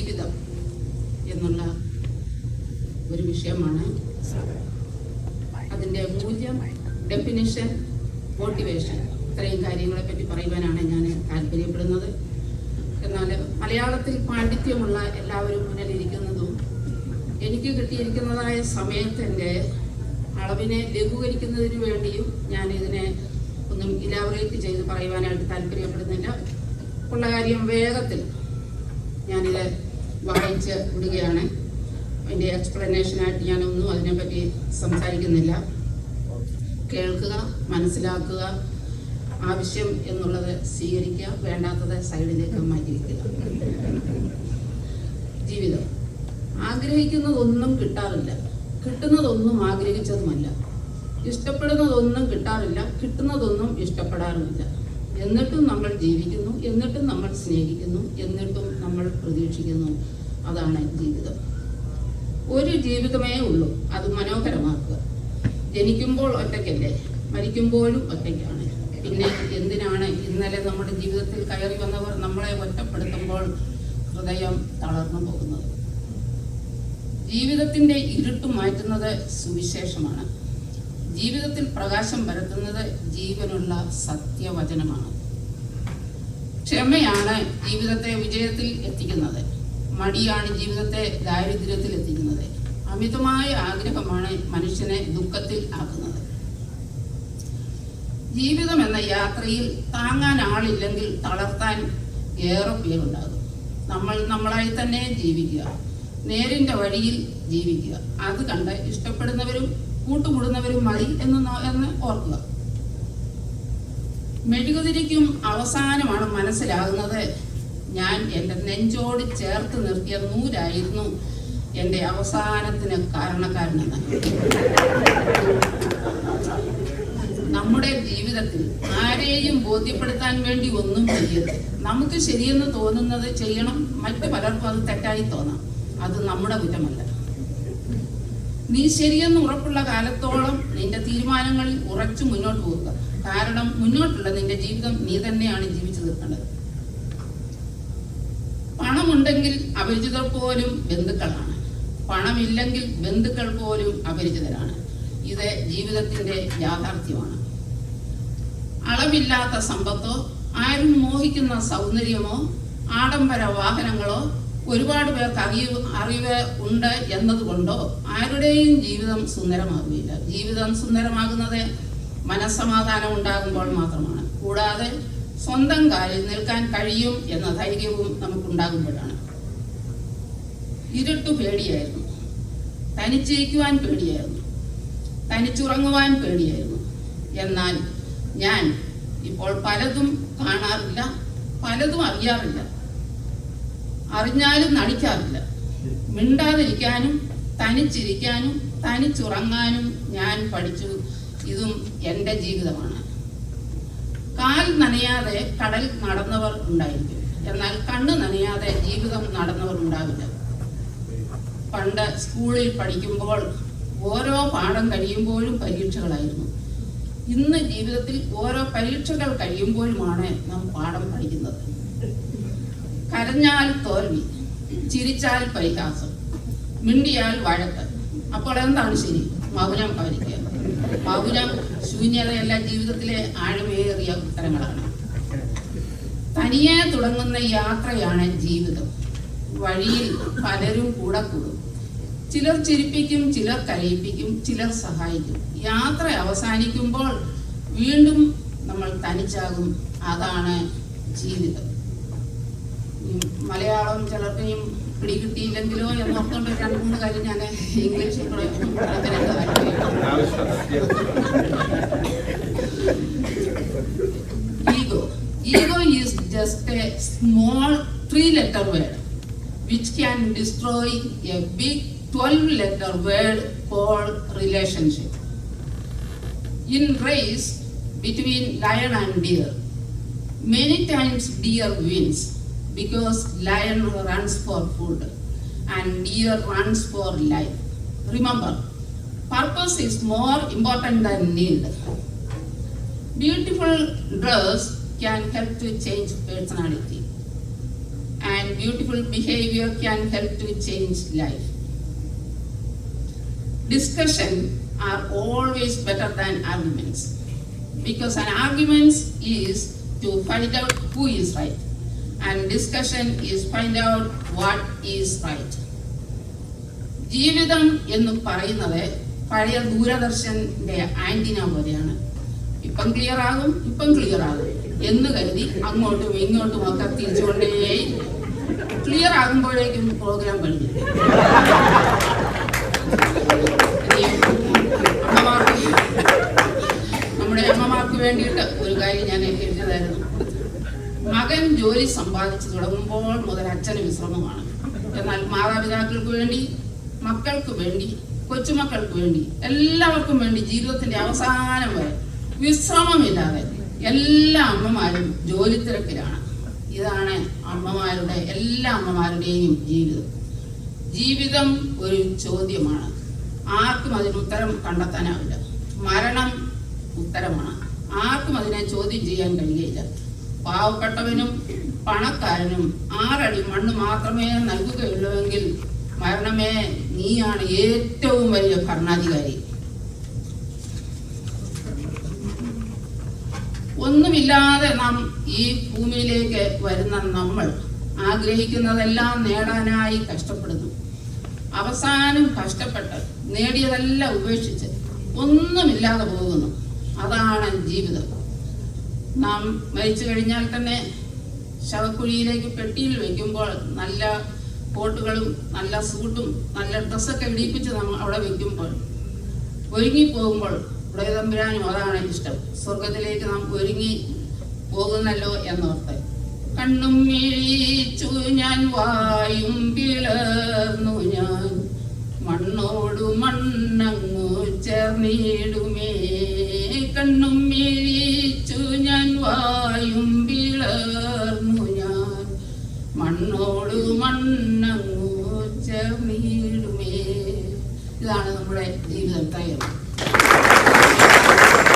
ജീവിതം എന്നുള്ള ഒരു വിഷയമാണ്. അതിന്റെ മൂല്യം ഡെഫിനിഷൻ മോട്ടിവേഷൻ ഇത്രയും കാര്യങ്ങളെ പറ്റി പറയുവാനാണ് ഞാൻ താല്പര്യപ്പെടുന്നത്. എന്നാൽ മലയാളത്തിൽ പാണ്ഡിത്യമുള്ള എല്ലാവരും മുന്നിലിരിക്കുന്നതും എനിക്ക് കിട്ടിയിരിക്കുന്നതായ സമയത്തിന്റെ അളവിനെ ലഘൂകരിക്കുന്നതിന് വേണ്ടിയും ഞാൻ ഇതിനെ ഒന്നും ഇലാബറേറ്റ് ചെയ്ത് പറയുവാനായിട്ട് താല്പര്യപ്പെടുന്നില്ല. ഉള്ള കാര്യം വേഗത്തിൽ ഞാനിത് വായിച്ച് വിടുകയാണ് അതിന്റെ എക്സ്പ്ലനേഷനായിട്ട് ഞാനൊന്നും അതിനെപ്പറ്റി സംസാരിക്കുന്നില്ല. കേൾക്കുക മനസ്സിലാക്കുക ആവശ്യം എന്നുള്ളത് സ്വീകരിക്കുക വേണ്ടാത്തത് സൈഡിലേക്ക് മാറ്റി ജീവിതം. ആഗ്രഹിക്കുന്നതൊന്നും കിട്ടാറില്ല. കിട്ടുന്നതൊന്നും ആഗ്രഹിച്ചതുമല്ല. ഇഷ്ടപ്പെടുന്നതൊന്നും കിട്ടാറില്ല. കിട്ടുന്നതൊന്നും ഇഷ്ടപ്പെടാറുമില്ല. എന്നിട്ടും നമ്മൾ ജീവിക്കുന്നു എന്നിട്ടും നമ്മൾ സ്നേഹിക്കുന്നു എന്നിട്ടും നമ്മൾ പ്രതീക്ഷിക്കുന്നു. അതാണ് ജീവിതം. ഒരു ജീവിതമേ ഉള്ളൂ. അത് മനോഹരമാക്കുക. ജനിക്കുമ്പോൾ ഒറ്റയ്ക്കല്ലേ? മരിക്കുമ്പോഴും ഒറ്റയ്ക്കാണ്. പിന്നെ എന്തിനാണ് ഇന്നലെ നമ്മുടെ ജീവിതത്തിൽ കയറി വന്നവർ നമ്മളെ ഒറ്റപ്പെടുത്തുമ്പോൾ ഹൃദയം തളർന്നു പോകുന്നത്? ജീവിതത്തിന്റെ ഇരുട്ട് മാറ്റുന്നത് സുവിശേഷമാണ്. ജീവിതത്തിൽ പ്രകാശം പരത്തുന്നത് ജീവനുള്ള സത്യവചനമാണ്. ക്ഷമയാണ് ജീവിതത്തെ വിജയത്തിൽ എത്തിക്കുന്നത്. മടിയാണ് ജീവിതത്തെ ദാരിദ്ര്യത്തിൽ എത്തിക്കുന്നത്. അമിതമായ ആഗ്രഹമാണ് മനുഷ്യനെ ദുഃഖത്തിൽ ആക്കുന്നത്. ജീവിതം എന്ന യാത്രയിൽ താങ്ങാൻ ആളില്ലെങ്കിൽ തളർത്താൻ ഏറെ പേരുണ്ടാകും. നമ്മൾ നമ്മളായി തന്നെ ജീവിക്കുക. നേരിന്റെ വഴിയിൽ ജീവിക്കുക. അത് കണ്ട് ഇഷ്ടപ്പെടുന്നവരും കൂട്ടുകൂടുന്നവരും മതി എന്ന് എന്ന് ഓർക്കുക മെഴുകുതിരിക്കും അവസാനമാണ് മനസ്സിലാകുന്നത്. ഞാൻ എന്റെ നെഞ്ചോട് ചേർത്ത് നിർത്തിയ നൂലായിരുന്നു എന്റെ അവസാനത്തിന് കാരണക്കാരനെന്ന്. നമ്മുടെ ജീവിതത്തിൽ ആരെയും ബോധ്യപ്പെടുത്താൻ വേണ്ടി ഒന്നും ചെയ്യരുത്. നമുക്ക് ശരിയെന്ന് തോന്നുന്നത് ചെയ്യണം. മറ്റു പലർക്കും അത് തെറ്റായി തോന്നാം. അത് നമ്മുടെ കുറ്റമല്ല. നീ ശരിയെന്ന് ഉറപ്പുള്ള കാലത്തോളം നിന്റെ തീരുമാനങ്ങളിൽ ഉറച്ചു മുന്നോട്ട് പോകുക കാരണം മുന്നോട്ടുള്ള നിന്റെ ജീവിതം നീ തന്നെയാണ് ജീവിച്ചു തീർക്കേണ്ടത്. പണമുണ്ടെങ്കിൽ അപരിചിതർ പോലും ബന്ധുക്കളാണ്. പണമില്ലെങ്കിൽ ബന്ധുക്കൾ പോലും അപരിചിതരാണ്. ഇത് ജീവിതത്തിന്റെ യാഥാർത്ഥ്യമാണ്. അളവില്ലാത്ത സമ്പത്തോ ആരും മോഹിക്കുന്ന സൗന്ദര്യമോ ആഡംബര വാഹനങ്ങളോ ഒരുപാട് പേർക്ക് അറിവ് അറിവ് ഉണ്ട് എന്നതുകൊണ്ടോ ആരുടെയും ജീവിതം സുന്ദരമാകുകയില്ല ജീവിതം സുന്ദരമാകുന്നത് മനസ്സമാധാനം ഉണ്ടാകുമ്പോൾ മാത്രമാണ്. കൂടാതെ സ്വന്തം കാലിൽ നിൽക്കാൻ കഴിയും എന്ന ധൈര്യവും നമുക്കുണ്ടാകുമ്പോഴാണ്. ഇരുട്ടു പേടിയായിരുന്നു. തനിച്ചിരിക്കുവാൻ പേടിയായിരുന്നു. തനിച്ചുറങ്ങുവാൻ പേടിയായിരുന്നു. എന്നാൽ ഞാൻ ഇപ്പോൾ പലതും കാണാറില്ല പലതും അറിയാറില്ല. അറിഞ്ഞാലും നടിക്കാറില്ല. മിണ്ടാതിരിക്കാനും തനിച്ചിരിക്കാനും തനിച്ചുറങ്ങാനും ഞാൻ പഠിച്ചു. ഇതും എന്റെ ജീവിതമാണ്. കാൽ നനയാതെ കടൽ നടന്നവർ ഉണ്ടായിരിക്കും. എന്നാൽ കണ്ണ് നനയാതെ ജീവിതം നടന്നവർ ഉണ്ടാവില്ല. പണ്ട് സ്കൂളിൽ പഠിക്കുമ്പോൾ ഓരോ പാഠം കഴിയുമ്പോഴും പരീക്ഷകളായിരുന്നു. ഇന്ന് ജീവിതത്തിൽ ഓരോ പരീക്ഷകൾ കഴിയുമ്പോഴുമാണ് നാം കരഞ്ഞാൽ തോൽവി ചിരിച്ചാൽ പരിഹാസം മിണ്ടിയാൽ വഴക്ക്. അപ്പോൾ എന്താണ് ശരി? മൗനം പാലിക്കുക. മൗനം ശൂന്യതയല്ല ജീവിതത്തിലെ ആഴമേറിയ ഉത്തരങ്ങളാണ്. തനിയെ തുടങ്ങുന്ന യാത്രയാണ് ജീവിതം. വഴിയിൽ പലരും കൂടെ കൂടും. ചിലർ ചിരിപ്പിക്കും ചിലർ കരയിപ്പിക്കും ചിലർ സഹായിക്കും. യാത്ര അവസാനിക്കുമ്പോൾ വീണ്ടും നമ്മൾ തനിച്ചാകും. അതാണ് ജീവിതം. മലയാളം ചിലർക്കും പിടികിട്ടിയില്ലെങ്കിലോ എന്ന് ഓർത്തുകൊണ്ട് രണ്ട് മൂന്ന് കാര്യം ഞാൻ ഇംഗ്ലീഷിൽ കൂടെ പറയാൻ താല്പര്യപ്പെടുന്നു. ego. Ego is just a small three letter word which can destroy a big 12 letter word called relationship. In race between lion and deer, many times deer wins because lion runs for food and deer runs for life. Remember, purpose is more important than need. Beautiful dress can help to change personality. And beautiful behavior can help to change life. Discussion are always better than arguments because an argument is to find out who is right and discussion is find out what is right. ജീവിതം എന്ന് പറയുന്നത് പഴയ ദൂരദർശന്റെ antenna പോലെയാണ്. ഇപ്പം clear ആകും ഇപ്പം clear ആകും എന്ന് കരുതി അങ്ങോട്ടും ഇങ്ങോട്ടും ഒക്കെ തിരിച്ചുകൊണ്ടേ ക്ലിയർ ആകുമ്പോഴേക്കും പ്രോഗ്രാം കഴിഞ്ഞു മകൻ ജോലി സമ്പാദിച്ചു തുടങ്ങുമ്പോൾ മുതൽ അച്ഛന് വിശ്രമമാണ്. എന്നാൽ മാതാപിതാക്കൾക്ക് വേണ്ടി മക്കൾക്ക് വേണ്ടി കൊച്ചുമക്കൾക്ക് വേണ്ടി എല്ലാവർക്കും വേണ്ടി ജീവിതത്തിന്റെ അവസാനം വരെ വിശ്രമമില്ലാതെ എല്ലാ അമ്മമാരും ജോലി തിരക്കിലാണ്. ഇതാണ് അമ്മമാരുടെ എല്ലാ അമ്മമാരുടെയും ജീവിതം. ജീവിതം ഒരു ചോദ്യമാണ്. ആർക്കും അതിന് ഉത്തരം കണ്ടെത്താനാവില്ല. മരണം ഉത്തരമാണ്. ആർക്കും അതിനെ ചോദ്യം ചെയ്യാൻ കഴിയുകയില്ല പാവപ്പെട്ടവനും പണക്കാരനും ആറടി മണ്ണ് മാത്രമേ നൽകുകയുള്ളൂവെങ്കിൽ മരണമേ നീയാണ് ഏറ്റവും വലിയ ഭരണാധികാരി. ഒന്നുമില്ലാതെ നാം ഈ ഭൂമിയിലേക്ക് വരുന്ന നമ്മൾ ആഗ്രഹിക്കുന്നതെല്ലാം നേടാനായി കഷ്ടപ്പെടുന്നു. അവസാനം കഷ്ടപ്പെട്ട് നേടിയതെല്ലാം ഉപേക്ഷിച്ച് ഒന്നുമില്ലാതെ പോകുന്നു. അതാണ് ജീവിതം. നാം മരിച്ചു കഴിഞ്ഞാൽ തന്നെ ശവക്കുഴിയിലേക്ക് പെട്ടിയിൽ വെക്കുമ്പോൾ നല്ല കോട്ടുകളും നല്ല സൂട്ടും നല്ല ഡ്രസ്സൊക്കെ ഇടിപ്പിച്ച് നമ്മൾ അവിടെ വെക്കുമ്പോൾ ഒരുങ്ങി പോകുമ്പോൾ പ്രേതമ്പുരാനും അതാണ് ഇഷ്ടം. സ്വർഗത്തിലേക്ക് നാം ഒരുങ്ങി പോകുന്നല്ലോ എന്നോർത്ത്. കണ്ണും മിഴിച്ചു ഞാൻ വായും പിളർന്നു ഞാൻ. മണ്ണോടു മണ്ണങ്ങു ചേർന്നിടുമേ. കണ്ണും മിഴിച്ചു മണ്ണങ്ങു ചേർന്നിടുമേ ഇതാണ് നമ്മുടെ ജീവിതം തയ്യാറ്